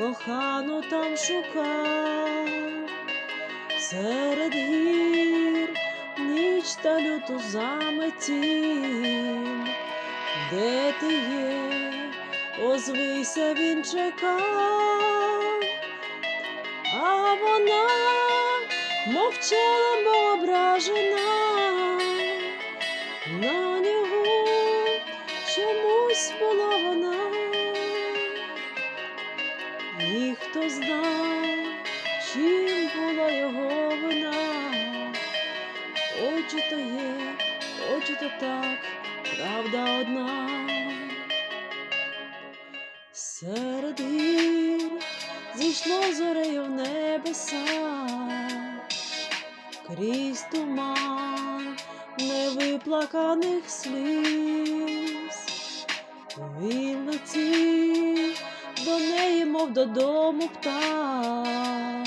кохану там шукав, серед гір ніч та люту заметі. де ти є, озвися він чекав, а вона мовчала, мов ображена. Хто знав, чим була його вина, очі то є, очі то так, правда одна. Серед гір зійшло зорею в небеса, крізь туман невиплаканих сліз. Він летів до неї, мов додому птах,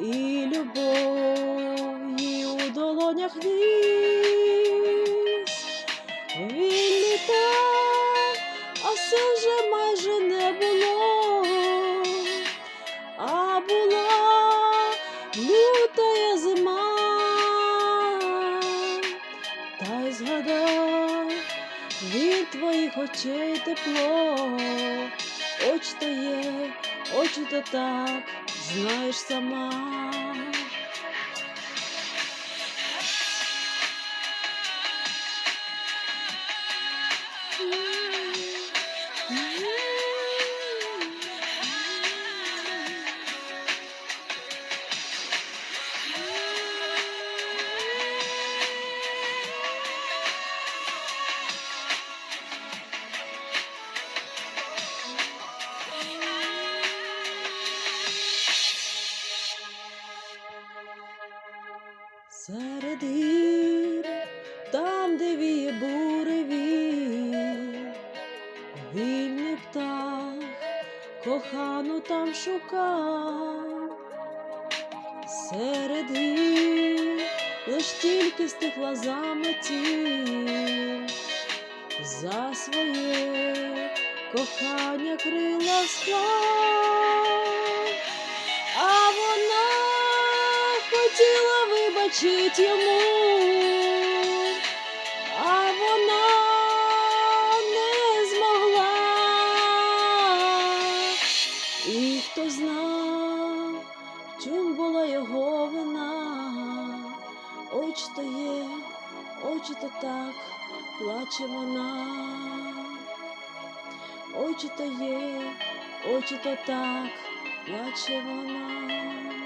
і любов її у долонях ніс. Від твоїх очей тепло, очі то є, очі то так, знаєш сама. Серед гір, там, де віє буревій, вільний птах кохану там шукав. Серед гір лиш тільки стихла заметіль, за своє кохання крила склав, хотіла йому, а вона не змогла. І хто знав, чим була його вина, очі то є, очі то так, плаче вона, очі то є, очі то так, плаче вона.